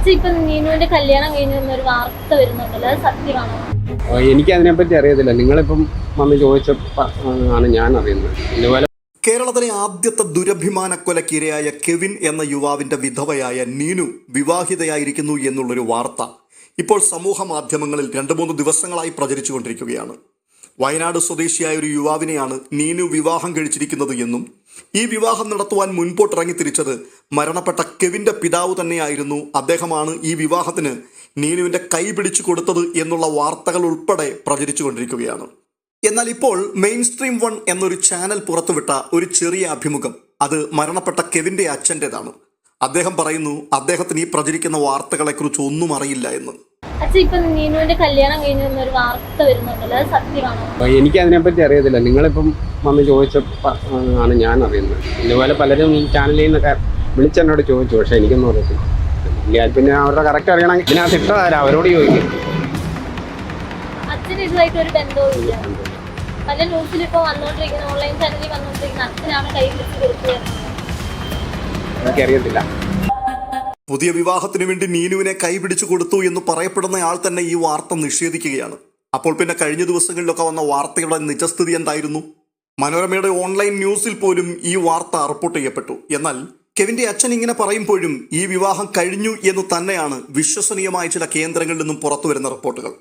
അച്ഛൻ ഇപ്പൊ നീനുവിന്റെ കല്യാണം കഴിഞ്ഞു എന്നൊരു വാർത്ത വരുന്നുണ്ടല്ലോ. അത് സത്യമാണോ? എനിക്ക് അതിനെപ്പറ്റി അറിയത്തില്ല. നിങ്ങളിപ്പം വന്ന് ആണ് ഞാൻ അറിയുന്നത്. ഇതുപോലെ കേരളത്തിലെ ആദ്യത്തെ ദുരഭിമാന കൊലക്കിരയായ കെവിൻ എന്ന യുവാവിന്റെ വിധവയായ നീനു വിവാഹിതയായിരിക്കുന്നു എന്നുള്ളൊരു വാർത്ത ഇപ്പോൾ സമൂഹ മാധ്യമങ്ങളിൽ രണ്ട് മൂന്ന് ദിവസങ്ങളായി പ്രചരിച്ചുകൊണ്ടിരിക്കുകയാണ്. വയനാട് സ്വദേശിയായ ഒരു യുവാവിനെയാണ് നീനു വിവാഹം കഴിച്ചിരിക്കുന്നത് എന്നും ഈ വിവാഹം നടത്തുവാൻ മുൻപോട്ടിറങ്ങി തിരിച്ചത് മരണപ്പെട്ട കെവിന്റെ പിതാവ് തന്നെയായിരുന്നു അദ്ദേഹമാണ് ഈ വിവാഹത്തിന് നീനുവിന്റെ കൈ പിടിച്ചു കൊടുത്തത് എന്നുള്ള വാർത്തകൾ ഉൾപ്പെടെ പ്രചരിച്ചു കൊണ്ടിരിക്കുകയാണ് എന്നാൽ ഇപ്പോൾ മെയിൻ സ്ട്രീം വൺ എന്നൊരു ചാനൽ പുറത്തുവിട്ട ഒരു ചെറിയ അഭിമുഖം. അത് മരണപ്പെട്ട കെവിന്റെ അച്ഛന്റെതാണ് അദ്ദേഹം പറയുന്നു അദ്ദേഹത്തിന് ഈ പ്രചരിക്കുന്ന വാർത്തകളെക്കുറിച്ച് ഒന്നും അറിയില്ല എന്ന്. എനിക്ക് അതിനെ പറ്റി കല്യാണം കഴിഞ്ഞു വാർത്ത വരുന്നുണ്ടല്ലോ സത്യമാണോ? എനിക്ക് അതിനെപ്പറ്റി അറിയത്തില്ല. നിങ്ങളിപ്പം വന്ന് ചോദിച്ചപ്പോ ആണ് ഞാൻ അറിയുന്നത്. ഇതുപോലെ പലരും ഈ ചാനലിൽ നിന്നൊക്കെ വിളിച്ചെന്നോട് ചോദിച്ചു പക്ഷെ എനിക്കൊന്നും അറിയത്തില്ല. ഇല്ല പിന്നെ അവരുടെ കറക്റ്റ് അറിയണമെങ്കിൽ ഇതിനകത്ത് ഇട്ടതാരാ? അവരോട് ചോദിക്കും. ഒരു ബന്ധവുമില്ല പല ന്യൂസിൽ ഇപ്പൊ വന്നുകൊണ്ടിരിക്കുന്ന ഓൺലൈൻ ചാനലിൽ വന്നുകൊണ്ടിരിക്കുന്ന അച്ഛനാണ് കൈ പിടിച്ച് കൊടുത്തത് എനിക്കറിയത്തില്ല പുതിയ വിവാഹത്തിന് വേണ്ടി നീനുവിനെ കൈപിടിച്ചു കൊടുത്തു എന്ന് പറയപ്പെടുന്ന ആൾ തന്നെ ഈ വാർത്ത നിഷേധിക്കുകയാണ്. അപ്പോൾ പിന്നെ കഴിഞ്ഞ ദിവസങ്ങളിലൊക്കെ വന്ന വാർത്തയുടെ നിജസ്ഥിതി എന്തായിരുന്നു? മനോരമയുടെ ഓൺലൈൻ ന്യൂസിൽ പോലും ഈ വാർത്ത റിപ്പോർട്ട് ചെയ്യപ്പെട്ടു. എന്നാൽ കെവിന്റെ അച്ഛൻ ഇങ്ങനെ പറയുമ്പോഴും ഈ വിവാഹം കഴിഞ്ഞു എന്ന് തന്നെയാണ് വിശ്വസനീയമായ ചില കേന്ദ്രങ്ങളിൽ നിന്നും പുറത്തു വരുന്ന റിപ്പോർട്ടുകൾ.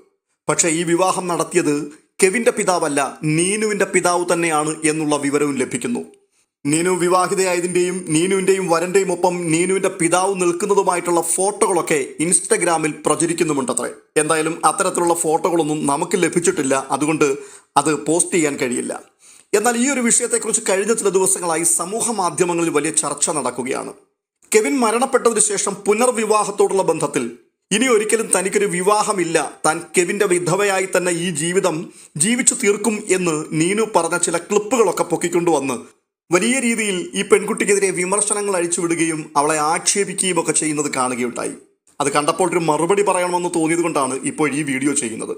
പക്ഷേ ഈ വിവാഹം നടത്തിയത് കെവിന്റെ പിതാവല്ല നീനുവിന്റെ പിതാവ് തന്നെയാണ് എന്നുള്ള വിവരവും ലഭിക്കുന്നു. നീനു വിവാഹിതയായതിന്റെയും നീനുവിന്റെയും വരന്റെയും ഒപ്പം നീനുവിന്റെ പിതാവ് നിൽക്കുന്നതുമായിട്ടുള്ള ഫോട്ടോകളൊക്കെ ഇൻസ്റ്റഗ്രാമിൽ പ്രചരിക്കുന്നുമുണ്ടത്രേ. എന്തായാലും അത്തരത്തിലുള്ള ഫോട്ടോകളൊന്നും നമുക്ക് ലഭിച്ചിട്ടില്ല അതുകൊണ്ട് അത് പോസ്റ്റ് ചെയ്യാൻ കഴിയില്ല. എന്നാൽ ഈ ഒരു വിഷയത്തെക്കുറിച്ച് കഴിഞ്ഞ ചില ദിവസങ്ങളായി സമൂഹ മാധ്യമങ്ങളിൽ വലിയ ചർച്ച നടക്കുകയാണ്. കെവിൻ മരണപ്പെട്ടതിനു ശേഷം പുനർവിവാഹത്തോടുള്ള ബന്ധത്തിൽ ഇനി ഒരിക്കലും തനിക്കൊരു വിവാഹമില്ല. താൻ കെവിന്റെ വിധവയായി തന്നെ ഈ ജീവിതം ജീവിച്ചു തീർക്കും എന്ന് നീനു പറഞ്ഞ ചില ക്ലിപ്പുകളൊക്കെ പൊക്കിക്കൊണ്ടുവന്ന് വലിയ രീതിയിൽ ഈ പെൺകുട്ടിക്കെതിരെ വിമർശനങ്ങൾ അഴിച്ചുവിടുകയും അവളെ ആക്ഷേപിക്കുകയും ഒക്കെ ചെയ്യുന്നത് കാണുകയുണ്ടായി. അത് കണ്ടപ്പോൾ ഒരു മറുപടി പറയണമെന്ന് തോന്നിയത് കൊണ്ടാണ് ഇപ്പോൾ ഈ വീഡിയോ ചെയ്യുന്നത്.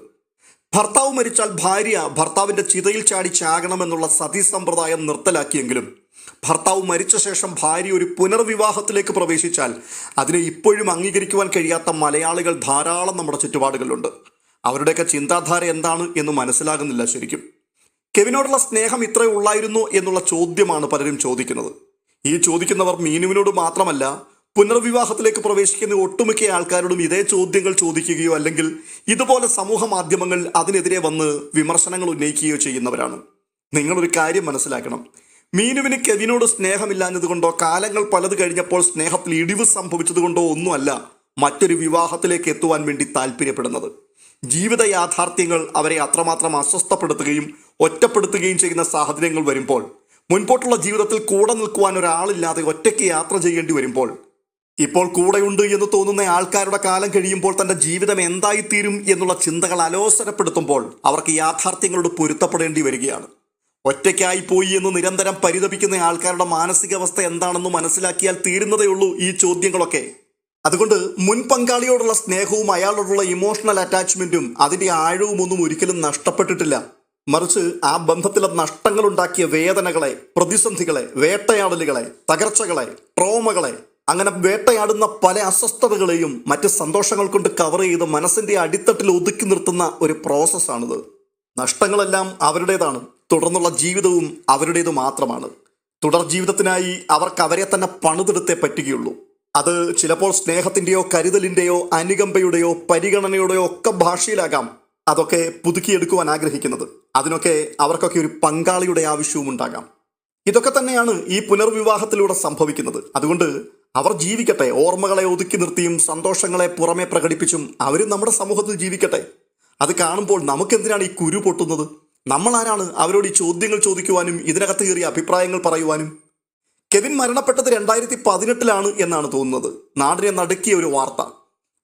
ഭർത്താവ് മരിച്ചാൽ ഭാര്യ ഭർത്താവിന്റെ ചിതയിൽ ചാടി ചാകണമെന്നുള്ള സതി സമ്പ്രദായം നിർത്തലാക്കിയെങ്കിലും ഭർത്താവ് മരിച്ച ശേഷം ഭാര്യ ഒരു പുനർവിവാഹത്തിലേക്ക് പ്രവേശിച്ചാൽ അതിനെ ഇപ്പോഴും അംഗീകരിക്കുവാൻ കഴിയാത്ത മലയാളികൾ ധാരാളം നമ്മുടെ ചുറ്റുപാടുകളിലുണ്ട്. അവരുടെയൊക്കെ ചിന്താധാര എന്താണ് എന്ന് മനസ്സിലാകുന്നില്ല ശരിക്കും. കെവിനോടുള്ള സ്നേഹം ഇത്രയുള്ളായിരുന്നു എന്നുള്ള ചോദ്യമാണ് പലരും ചോദിക്കുന്നത്. ഈ ചോദിക്കുന്നവർ മീനുവിനോട് മാത്രമല്ല പുനർവിവാഹത്തിലേക്ക് പ്രവേശിക്കുന്ന ഒട്ടുമിക്ക ആൾക്കാരോടും ഇതേ ചോദ്യങ്ങൾ ചോദിക്കുകയോ അല്ലെങ്കിൽ ഇതുപോലെ സമൂഹ മാധ്യമങ്ങൾ അതിനെതിരെ വന്ന് വിമർശനങ്ങൾ ഉന്നയിക്കുകയോ ചെയ്യുന്നവരാണ്. നിങ്ങളൊരു കാര്യം മനസ്സിലാക്കണം. മീനുവിന് കെവിനോട് സ്നേഹമില്ലാഞ്ഞതുകൊണ്ടോ കാലങ്ങൾ പലത് കഴിഞ്ഞപ്പോൾ സ്നേഹത്തിൽ ഇടിവ് സംഭവിച്ചതുകൊണ്ടോ ഒന്നുമല്ല മറ്റൊരു വിവാഹത്തിലേക്ക് എത്തുവാൻ വേണ്ടി താല്പര്യപ്പെടുന്നത്. ജീവിത യാഥാർത്ഥ്യങ്ങൾ അവരെ അത്രമാത്രം അസ്വസ്ഥപ്പെടുത്തുകയും ഒറ്റപ്പെടുത്തുകയും ചെയ്യുന്ന സാഹചര്യങ്ങൾ വരുമ്പോൾ മുൻപോട്ടുള്ള ജീവിതത്തിൽ കൂടെ നിൽക്കുവാൻ ഒരാളില്ലാതെ ഒറ്റയ്ക്ക് യാത്ര ചെയ്യേണ്ടി വരുമ്പോൾ ഇപ്പോൾ കൂടെയുണ്ട് എന്ന് തോന്നുന്ന ആൾക്കാരുടെ കാലം കഴിയുമ്പോൾ തന്റെ ജീവിതം എന്തായിത്തീരും എന്നുള്ള ചിന്തകൾ അലോസരപ്പെടുത്തുമ്പോൾ അവർക്ക് യാഥാർത്ഥ്യങ്ങളോട് പൊരുത്തപ്പെടേണ്ടി വരികയാണ്. ഒറ്റയ്ക്കായി പോയി എന്ന് നിരന്തരം പരിതപിക്കുന്ന ആൾക്കാരുടെ മാനസികാവസ്ഥ എന്താണെന്ന് മനസ്സിലാക്കിയാൽ തീരുന്നതേ ഉള്ളൂ ഈ ചോദ്യങ്ങളൊക്കെ. അതുകൊണ്ട് മുൻ പങ്കാളിയോടുള്ള സ്നേഹവും അയാളോടുള്ള ഇമോഷണൽ അറ്റാച്ച്മെന്റും അതിന്റെ ആഴവും ഒന്നും ഒരിക്കലും നഷ്ടപ്പെട്ടിട്ടില്ല. മറിച്ച് ആ ബന്ധത്തിലെ നഷ്ടങ്ങളുണ്ടാക്കിയ വേദനകളെ പ്രതിസന്ധികളെ വേട്ടയാടലുകളെ തകർച്ചകളെ ട്രോമകളെ അങ്ങനെ വേട്ടയാടുന്ന പല അസ്വസ്ഥതകളെയും മറ്റ് സന്തോഷങ്ങൾ കൊണ്ട് കവർ ചെയ്ത് മനസ്സിന്റെ അടിത്തട്ടിൽ ഒതുക്കി നിർത്തുന്ന ഒരു പ്രോസസ്സാണിത് നഷ്ടങ്ങളെല്ലാം അവരുടേതാണ്. തുടർന്നുള്ള ജീവിതവും അവരുടേത് മാത്രമാണ്. തുടർ ജീവിതത്തിനായി അവർക്ക് അവരെ തന്നെ പണിതെടുത്തേ പറ്റുകയുള്ളൂ. അത് ചിലപ്പോൾ സ്നേഹത്തിന്റെയോ കരുതലിന്റെയോ അനുകമ്പയുടെയോ പരിഗണനയുടെയോ ഒക്കെ ഭാഷയിലാകാം അതൊക്കെ പുതുക്കിയെടുക്കുവാൻ ആഗ്രഹിക്കുന്നത്. അതിനൊക്കെ അവർക്കൊക്കെ ഒരു പങ്കാളിയുടെ ആവശ്യവും ഉണ്ടാകാം ഇതൊക്കെ തന്നെയാണ് ഈ പുനർവിവാഹത്തിലൂടെ സംഭവിക്കുന്നത്. അതുകൊണ്ട് അവർ ജീവിക്കട്ടെ ഓർമ്മകളെ ഒതുക്കി നിർത്തിയും സന്തോഷങ്ങളെ പുറമെ പ്രകടിപ്പിച്ചും അവരും നമ്മുടെ സമൂഹത്തിൽ ജീവിക്കട്ടെ. അത് കാണുമ്പോൾ നമുക്കെന്തിനാണ് ഈ കുരു പൊട്ടുന്നത്? നമ്മൾ ആരാണ് അവരോട് ഈ ചോദ്യങ്ങൾ ചോദിക്കുവാനും ഇതിനകത്ത് കയറിയ അഭിപ്രായങ്ങൾ പറയുവാനും? കെവിൻ മരണപ്പെട്ടത് രണ്ടായിരത്തി പതിനെട്ടിലാണ് എന്നാണ് തോന്നുന്നത്. നാടിനെ നടുക്കിയ ഒരു വാർത്ത.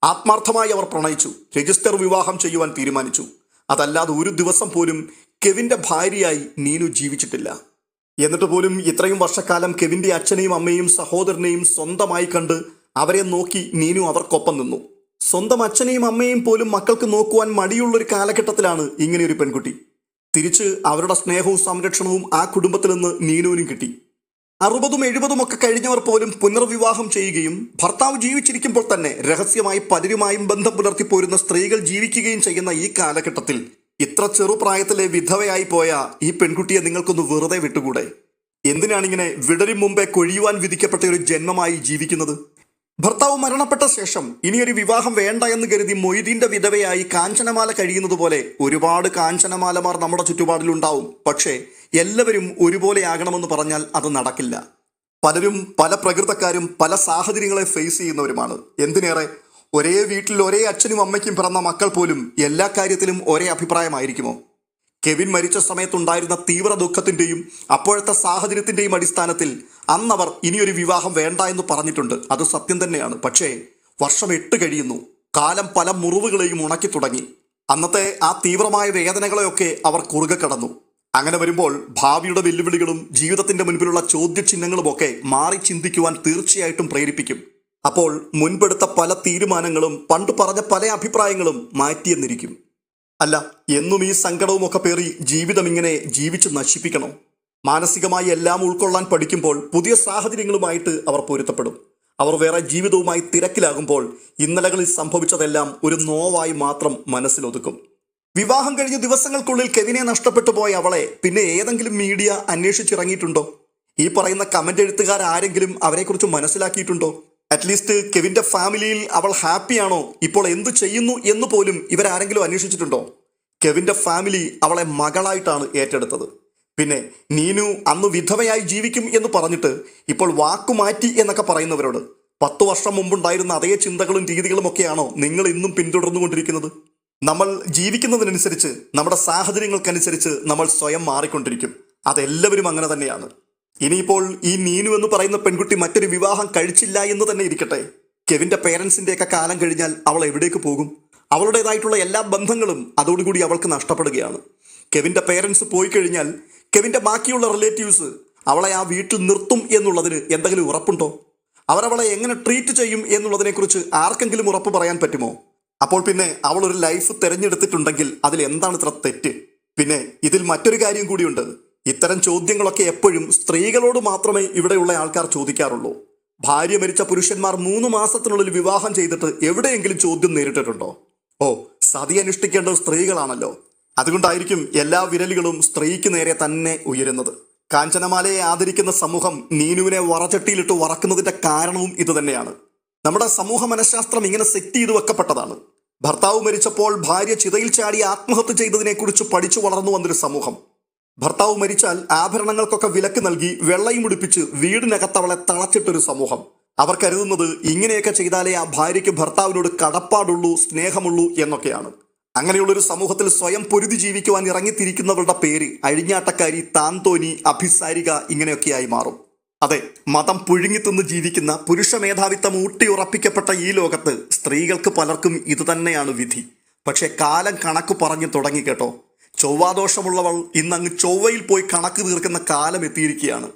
ആത്മാർത്ഥമായി അവർ പ്രണയിച്ചു. രജിസ്റ്റർ വിവാഹം ചെയ്യുവാൻ തീരുമാനിച്ചു. അതല്ലാതെ ഒരു ദിവസം പോലും കെവിന്റെ ഭാര്യയായി നീനു ജീവിച്ചിട്ടില്ല. എന്നിട്ട് പോലും ഇത്രയും വർഷക്കാലം കെവിന്റെ അച്ഛനെയും അമ്മയും സഹോദരനെയും സ്വന്തമായി കണ്ട് അവരെ നോക്കി നീനു അവർക്കൊപ്പം നിന്നു. സ്വന്തം അച്ഛനെയും അമ്മയും പോലും മക്കൾക്ക് നോക്കുവാൻ മടിയുള്ളൊരു കാലഘട്ടത്തിലാണ് ഇങ്ങനെയൊരു പെൺകുട്ടി. തിരിച്ച് അവരുടെ സ്നേഹവും സംരക്ഷണവും ആ കുടുംബത്തിൽ നിന്ന് നീനുവിനും കിട്ടി. അറുപതും എഴുപതും ഒക്കെ കഴിഞ്ഞവർ പോലും പുനർവിവാഹം ചെയ്യുകയും ഭർത്താവ് ജീവിച്ചിരിക്കുമ്പോൾ തന്നെ രഹസ്യമായി പലരുമായും ബന്ധം പുലർത്തി പോരുന്ന സ്ത്രീകൾ ജീവിക്കുകയും ചെയ്യുന്ന ഈ കാലഘട്ടത്തിൽ ഇത്ര ചെറുപ്രായത്തിലെ വിധവയായി പോയ ഈ പെൺകുട്ടിയെ നിങ്ങൾക്കൊന്ന് വെറുതെ വിട്ടുകൂടെ? എന്തിനാണിങ്ങനെ വിടരും മുമ്പേ കൊഴിയുവാൻ വിധിക്കപ്പെട്ട ഒരു ജന്മമായി ജീവിക്കുന്നത്? ഭർത്താവ് മരണപ്പെട്ട ശേഷം ഇനിയൊരു വിവാഹം വേണ്ട എന്ന് കരുതി മൊയ്തീന്റെ വിധവയായി കാഞ്ചനമാല കഴിയുന്നത് പോലെ ഒരുപാട് കാഞ്ചനമാലമാർ നമ്മുടെ ചുറ്റുപാടിലുണ്ടാവും. പക്ഷേ എല്ലാവരും ഒരുപോലെ ഒരുപോലെയാകണമെന്ന് പറഞ്ഞാൽ അത് നടക്കില്ല. പലരും പല പ്രകൃതക്കാരും പല സാഹചര്യങ്ങളെ ഫേസ് ചെയ്യുന്നവരുമാണ്. എന്തിനേറെ? ഒരേ വീട്ടിൽ ഒരേ അച്ഛനും അമ്മയ്ക്കും പിറന്ന മക്കൾ പോലും എല്ലാ കാര്യത്തിലും ഒരേ അഭിപ്രായമായിരിക്കുമോ? കെവിൻ മരിച്ച സമയത്തുണ്ടായിരുന്ന തീവ്ര ദുഃഖത്തിന്റെയും അപ്പോഴത്തെ സാഹചര്യത്തിന്റെയും അടിസ്ഥാനത്തിൽ അന്നവർ ഇനിയൊരു വിവാഹം വേണ്ട എന്ന് പറഞ്ഞിട്ടുണ്ട്. അത് സത്യം തന്നെയാണ്. പക്ഷേ വർഷം എട്ട് കഴിയുന്നു. കാലം പല മുറിവുകളെയും ഉണക്കി തുടങ്ങി. അന്നത്തെ ആ തീവ്രമായ വേദനകളെയൊക്കെ അവർ കുറുകെ കടന്നു. അങ്ങനെ വരുമ്പോൾ ഭാവിയുടെ വെല്ലുവിളികളും ജീവിതത്തിന്റെ മുൻപിലുള്ള ചോദ്യചിഹ്നങ്ങളുമൊക്കെ മാറി ചിന്തിക്കുവാൻ തീർച്ചയായിട്ടും പ്രേരിപ്പിക്കും. അപ്പോൾ മുൻപെടുത്ത പല തീരുമാനങ്ങളും പണ്ട് പറഞ്ഞ പല അഭിപ്രായങ്ങളും മാറ്റിയെന്നിരിക്കും. അല്ല എന്നും ഈ സങ്കടവുമൊക്കെ പേറി ജീവിതം ഇങ്ങനെ ജീവിച്ച് നശിപ്പിക്കണം. മാനസികമായി എല്ലാം ഉൾക്കൊള്ളാൻ പഠിക്കുമ്പോൾ പുതിയ സാഹചര്യങ്ങളുമായിട്ട് അവർ പൊരുത്തപ്പെടും. അവർ വേറെ ജീവിതവുമായി തിരക്കിലാകുമ്പോൾ ഇന്നലകളിൽ സംഭവിച്ചതെല്ലാം ഒരു നോവായി മാത്രം മനസ്സിലൊതുക്കും. വിവാഹം കഴിഞ്ഞ ദിവസങ്ങൾക്കുള്ളിൽ കെവിനെ നഷ്ടപ്പെട്ടു പോയ അവളെ പിന്നെ ഏതെങ്കിലും മീഡിയ അന്വേഷിച്ചിറങ്ങിയിട്ടുണ്ടോ? ഈ പറയുന്ന കമന്റ് എഴുത്തുകാർ ആരെങ്കിലും അവരെക്കുറിച്ച് മനസ്സിലാക്കിയിട്ടുണ്ടോ? അറ്റ്ലീസ്റ്റ് കെവിന്റെ ഫാമിലിയിൽ അവൾ ഹാപ്പിയാണോ ഇപ്പോൾ എന്തു ചെയ്യുന്നു എന്ന് പോലും ഇവരാരെങ്കിലും അന്വേഷിച്ചിട്ടുണ്ടോ? കെവിന്റെ ഫാമിലി അവളെ മകളായിട്ടാണ് ഏറ്റെടുത്തത്. പിന്നെ നീനു അന്ന് വിധവയായി ജീവിക്കും എന്ന് പറഞ്ഞിട്ട് ഇപ്പോൾ വാക്കുമാറ്റി എന്നൊക്കെ പറയുന്നവരോട്. പത്തു വർഷം മുമ്പുണ്ടായിരുന്ന അതേ ചിന്തകളും രീതികളും ഒക്കെയാണോ നിങ്ങൾ ഇന്നും പിന്തുടർന്നുകൊണ്ടിരിക്കുന്നത് നമ്മൾ ജീവിക്കുന്നതിനനുസരിച്ച് നമ്മുടെ സാഹചര്യങ്ങൾക്കനുസരിച്ച് നമ്മൾ സ്വയം മാറിക്കൊണ്ടിരിക്കും. അതെല്ലാവരും അങ്ങനെ തന്നെയാണ്. ഇനിയിപ്പോൾ ഈ നീനു എന്ന് പറയുന്ന പെൺകുട്ടി മറ്റൊരു വിവാഹം കഴിച്ചില്ല എന്ന് തന്നെ ഇരിക്കട്ടെ. കെവിന്റെ പേരൻസിന്റെ ഒക്കെ കാലം കഴിഞ്ഞാൽ അവൾ എവിടേക്ക് പോകും? അവളുടേതായിട്ടുള്ള എല്ലാ ബന്ധങ്ങളും അതോടുകൂടി അവൾക്ക് നഷ്ടപ്പെടുകയാണ്. കെവിന്റെ പേരൻസ് പോയി കഴിഞ്ഞാൽ കെവിന്റെ ബാക്കിയുള്ള റിലേറ്റീവ്സ് അവളെ ആ വീട്ടിൽ നിർത്തും എന്നുള്ളതിന് എന്തെങ്കിലും ഉറപ്പുണ്ടോ? അവരവളെ എങ്ങനെ ട്രീറ്റ് ചെയ്യും എന്നുള്ളതിനെക്കുറിച്ച് ആർക്കെങ്കിലും ഉറപ്പ് പറയാൻ പറ്റുമോ? അപ്പോൾ പിന്നെ അവൾ ഒരു ലൈഫ് തിരഞ്ഞെടുത്തിട്ടുണ്ടെങ്കിൽ അതിൽ എന്താണ് ഇത്ര തെറ്റ്? പിന്നെ ഇതിൽ മറ്റൊരു കാര്യം കൂടിയുണ്ട്. ഇത്തരം ചോദ്യങ്ങളൊക്കെ എപ്പോഴും സ്ത്രീകളോട് മാത്രമേ ഇവിടെയുള്ള ആൾക്കാർ ചോദിക്കാറുള്ളൂ. ഭാര്യ മരിച്ച പുരുഷന്മാർ മൂന്ന് മാസത്തിനുള്ളിൽ വിവാഹം ചെയ്തിട്ട് എവിടെയെങ്കിലും ചോദ്യം നേരിട്ടിട്ടുണ്ടോ? ഓ സതി അനുഷ്ഠിക്കേണ്ടത് സ്ത്രീകളാണല്ലോ. അതുകൊണ്ടായിരിക്കും എല്ലാ വിരലുകളും സ്ത്രീക്ക് നേരെ തന്നെ ഉയരുന്നത്. കാഞ്ചനമാലയെ ആദരിക്കുന്ന സമൂഹം നീനുവിനെ വറചട്ടിയിലിട്ട് വറക്കുന്നതിന്റെ കാരണവും ഇതുതന്നെയാണ് നമ്മുടെ സമൂഹ മനഃശാസ്ത്രം ഇങ്ങനെ സെറ്റ് ചെയ്തു വെക്കപ്പെട്ടതാണ്. ഭർത്താവ് മരിച്ചപ്പോൾ ഭാര്യ ചിതയിൽ ചാടി ആത്മഹത്യ ചെയ്തതിനെക്കുറിച്ച് പഠിച്ചു വളർന്നു വന്നൊരു സമൂഹം. ഭർത്താവ് മരിച്ചാൽ ആഭരണങ്ങൾക്കൊക്കെ വിലക്ക് നൽകി വെള്ളയും ഉടുപ്പിച്ച് വീടിനകത്തവളെ തളച്ചിട്ടൊരു സമൂഹം. അവർ കരുതുന്നത് ഇങ്ങനെയൊക്കെ ചെയ്താലേ ആ ഭാര്യയ്ക്ക് ഭർത്താവിനോട് കടപ്പാടുള്ളൂ സ്നേഹമുള്ളൂ എന്നൊക്കെയാണ്. അങ്ങനെയുള്ളൊരു സമൂഹത്തിൽ സ്വയം പൊരുതി ജീവിക്കുവാൻ ഇറങ്ങിത്തിരിക്കുന്നവരുടെ പേര് അഴിഞ്ഞാട്ടക്കാരി താന്തോനി അഭിസാരിക ഇങ്ങനെയൊക്കെയായി മാറും. അതെ മതം പുഴുങ്ങിത്തിന്ന് ജീവിക്കുന്ന പുരുഷ മേധാവിത്വം ഊട്ടിയുറപ്പിക്കപ്പെട്ട ഈ ലോകത്ത് സ്ത്രീകൾക്ക് പലർക്കും ഇതുതന്നെയാണ് വിധി. പക്ഷെ കാലം കണക്ക് പറഞ്ഞു തുടങ്ങി കേട്ടോ. ചൊവ്വാദോഷമുള്ളവൾ ഇന്നങ്ങ് ചൊവ്വയിൽ പോയി കണക്ക് തീർക്കുന്ന കാലം എത്തിയിരിക്കുകയാണ്.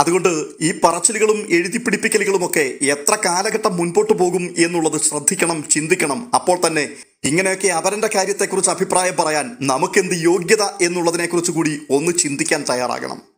അതുകൊണ്ട് ഈ പറച്ചിലുകളും എഴുതിപ്പിടിപ്പിക്കലുകളുമൊക്കെ എത്ര കാലഘട്ടം മുൻപോട്ട് പോകും എന്നുള്ളത് ശ്രദ്ധിക്കണം ചിന്തിക്കണം. അപ്പോൾ തന്നെ ഇങ്ങനെയൊക്കെ അവരന്റെ കാര്യത്തെക്കുറിച്ച് അഭിപ്രായം പറയാൻ നമുക്കെന്ത് യോഗ്യത എന്നുള്ളതിനെക്കുറിച്ച് കൂടി ഒന്ന് ചിന്തിക്കാൻ തയ്യാറാകണം.